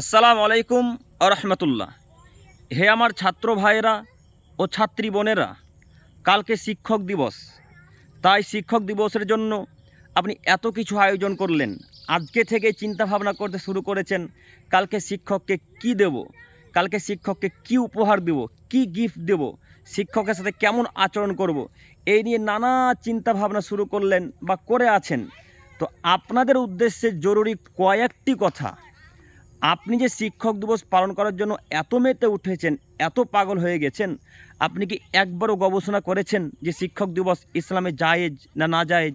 আসসালামু আলাইকুম আরহামতুল্লাহ হে আমার ছাত্র ভাইয়েরা ও ছাত্রী বোনেরা, কালকে শিক্ষক দিবস। তাই শিক্ষক দিবসের জন্য আপনি এত কিছু আয়োজন করলেন, আজকে থেকে চিন্তা ভাবনা করতে শুরু করেছেন, কালকে শিক্ষককে কি দেব, কালকে শিক্ষককে কি উপহার দেব, কি গিফট দেব, শিক্ষকের সাথে কেমন আচরণ করব, এই নিয়ে নানা চিন্তা ভাবনা শুরু করলেন বা করে আছেন। তো আপনাদের উদ্দেশ্যে জরুরি কয়েকটি কথা। আপনি যে শিক্ষক দিবস পালন করার জন্য এত মেতে উঠেছেন, এত পাগল হয়ে গেছেন, আপনি কি একবারও গবেষণা করেছেন যে শিক্ষক দিবস ইসলামে জায়েজ না না জায়েজ?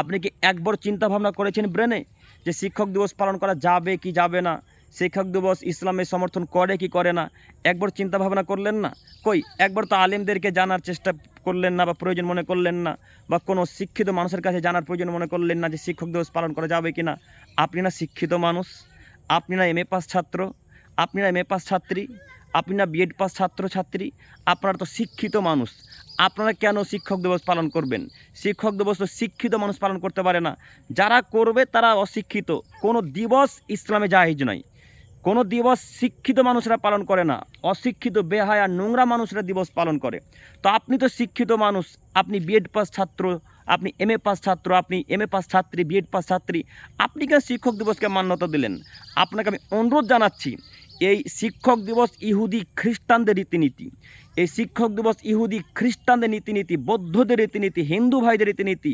আপনি কি একবার চিন্তা ভাবনা করেছেন ব্রেনে যে শিক্ষক দিবস পালন করা যাবে কি যাবে না? শিক্ষক দিবস ইসলামে সমর্থন করে কি করে না? একবার চিন্তা ভাবনা করলেন না? কই, একবার তো আলেমদেরকে জানার চেষ্টা করলেন না বা প্রয়োজন মনে করলেন না বা কোনো শিক্ষিত মানুষের কাছে জানার প্রয়োজন মনে করলেন না যে শিক্ষক দিবস পালন করা যাবে কি না? আপনি না শিক্ষিত মানুষ? আপনি না এম এ পাস ছাত্র, আপনি না এম এ পাস ছাত্রী, আপনি না বিএড পাস ছাত্র ছাত্রী, আপনারা তো শিক্ষিত মানুষ। আপনারা কেন শিক্ষক দিবস পালন করবেন? শিক্ষক দিবস তো শিক্ষিত মানুষ পালন করতে পারে না। যারা করবে তারা অশিক্ষিত। কোনো দিবস ইসলামে জাহেজ নয়। কোনো দিবস শিক্ষিত মানুষরা পালন করে না। অশিক্ষিত, বেহায়া, নোংরা মানুষরা দিবস পালন করে। তো আপনি তো শিক্ষিত মানুষ। আপনি বিএড পাস ছাত্র আপনি এম এ পাস ছাত্র, আপনি এম এ পাস ছাত্রী বিএড পাস ছাত্রী, আপনি কেন শিক্ষক দিবসকে মান্যতা দিলেন? আপনাকে আমি অনুরোধ জানাচ্ছি, এই শিক্ষক দিবস ইহুদি খ্রিস্টানদের রীতিনীতি, এই শিক্ষক দিবস ইহুদি খ্রিস্টানদের রীতিনীতি, বৌদ্ধদের রীতিনীতি, হিন্দু ভাইদের রীতিনীতি,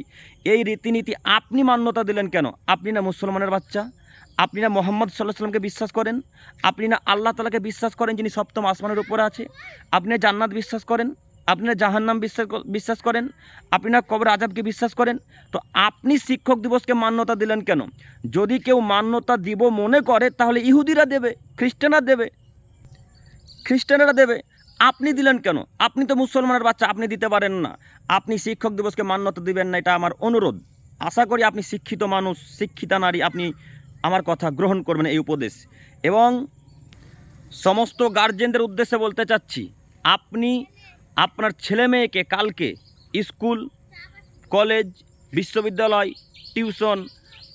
এই রীতিনীতি আপনি মান্যতা দিলেন কেন? আপনি না মুসলমানের বাচ্চা? আপনি না মোহাম্মদ সাল্লাহ সাল্লামকে বিশ্বাস করেন? আপনি না আল্লাহ তালাকে বিশ্বাস করেন যিনি সপ্তম আসমানের উপরে আছে? আপনি জান্নাত বিশ্বাস করেন? আপনি না জাহান্নাম বিশ্বাস বিশ্বাস করেন, আপনি না কবর আজাবকে বিশ্বাস করেন, তো আপনি শিক্ষক দিবসকে মান্যতা দিলেন কেন? যদি কেউ মান্যতা দিব মনে করে, তাহলে ইহুদিরা দেবে, খ্রিস্টানরা দেবে। খ্রিস্টানেরা দেবে। আপনি দিলেন কেন? আপনি তো মুসলমানের বাচ্চা, আপনি দিতে পারেন না। আপনি শিক্ষক দিবসকে মান্যতা দিবেন না, এটা আমার অনুরোধ। আশা করি আপনি শিক্ষিত মানুষ, শিক্ষিতা নারী, আপনি আমার কথা গ্রহণ করবেন এই উপদেশ। এবং সমস্ত গার্জেনদের উদ্দেশ্যে বলতে চাচ্ছি, আপনি আপনার ছেলে মেয়েকে কালকে স্কুল, কলেজ, বিশ্ববিদ্যালয়, টিউশন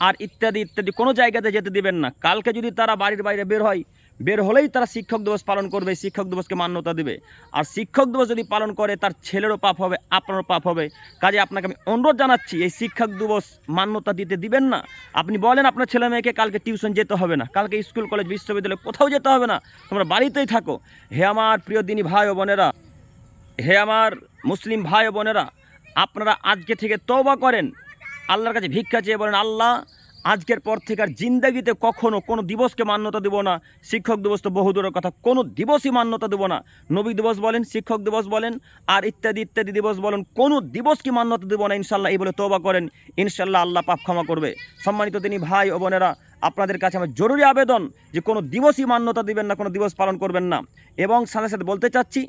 আর ইত্যাদি ইত্যাদি কোনো জায়গাতে যেতে দিবেন না। কালকে যদি তারা বাড়ির বাইরে বের হয়, বের হলেই তারা শিক্ষক দিবস পালন করবে, শিক্ষক দিবসকে মান্যতা দেবে। আর শিক্ষক দিবস যদি পালন করে, তার ছেলেরও পাপ হবে, আপনারও পাপ হবে। কাজে আপনাকে আমি অনুরোধ জানাচ্ছি, এই শিক্ষক দিবস মান্যতা দিতে দিবেন না। আপনি বলেন আপনার ছেলে মেয়েকে কালকে টিউশন যেতে হবে না। কালকে স্কুল, কলেজ, বিশ্ববিদ্যালয় কোথাও যেতে হবে না। তোমরা বাড়িতেই থাকো। হে আমার প্রিয় দিনী ভাই ও বোনেরা হে আমার মুসলিম ভাই বোনেরা, আপনারা আজকে থেকে তওবা করেন। আল্লাহর কাছে ভিক্ষা চেয়ে বলেন, আল্লাহ, আজকের পর থেকে আর জিন্দাগিতে কখনও কোনো দিবসকে মান্যতা দেবো না। শিক্ষক দিবস তো বহু দূরের কথা, কোনো দিবসই মান্যতা দেবো না। নবী দিবস বলেন, শিক্ষক দিবস বলেন, আর ইত্যাদি ইত্যাদি দিবস বলেন, কোনো দিবসকে মান্যতা দেবো না ইনশাল্লাহ এই বলে তওবা করেন ইনশাল্লাহ আল্লাহ পাপ ক্ষমা করবে। সম্মানিত তিনি ভাই ও বোনেরা আপনাদের কাছে আমার জরুরি আবেদন যে কোনো দিবসই মান্যতা দিবেন না, কোনো দিবস পালন করবেন না। এবং সাথে সাথে বলতে চাচ্ছি,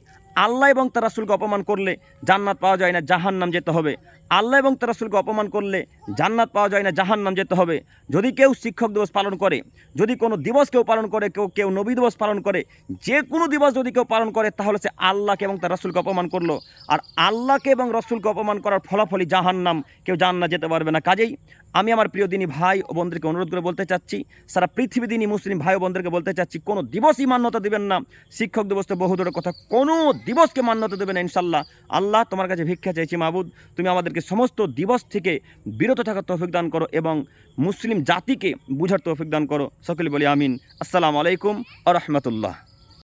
আল্লাহ এবং তার রাসুলকে অপমান করলে জান্নাত পাওয়া যায় না, জাহান্নাম যেতে হবে। আল্লাহ এবং তার রাসুলকে অপমান করলে জান্নাত পাওয়া যায় না, জাহান্নাম যেতে হবে। যদি কেউ শিক্ষক দিবস পালন করে, যদি কোনো দিবস কেউ পালন করে, কেউ কেউ নবী দিবস পালন করে, যে কোনো দিবস যদি কেউ পালন করে, তাহলে সে আল্লাহকে এবং তার রাসুলকে অপমান করল। আর আল্লাহকে এবং রসুলকে অপমান করার ফলাফলই জাহান্নাম, কেউ জান্নাত যেতে পারবে না। কাজেই আমি আমার প্রিয় দিনী ভাই ও বোনদেরকে অনুরোধ করে বলতে চাচ্ছি সারা পৃথিবী দিনই মুসলিম ভাই বোনদেরকে বলতে চাচ্ছি, কোনো দিবসই মান্যতা দেবেন না। শিক্ষক দিবস তো বহু দূরের কথা, কোনো দিবসকে মান্যতা দেবেন না ইনশাল্লাহ আল্লাহ তোমার কাছে ভিক্ষা চাইছি মাহবুদ তুমি আমাদেরকে সমস্ত দিবস থেকে বিরত থাকার তৌফিক দান করো এবং মুসলিম জাতিকে বুঝার তৌফিক দান করো। সকলে বলি আমিন। আসসালামু আলাইকুম আ রহমতুল্লাহ।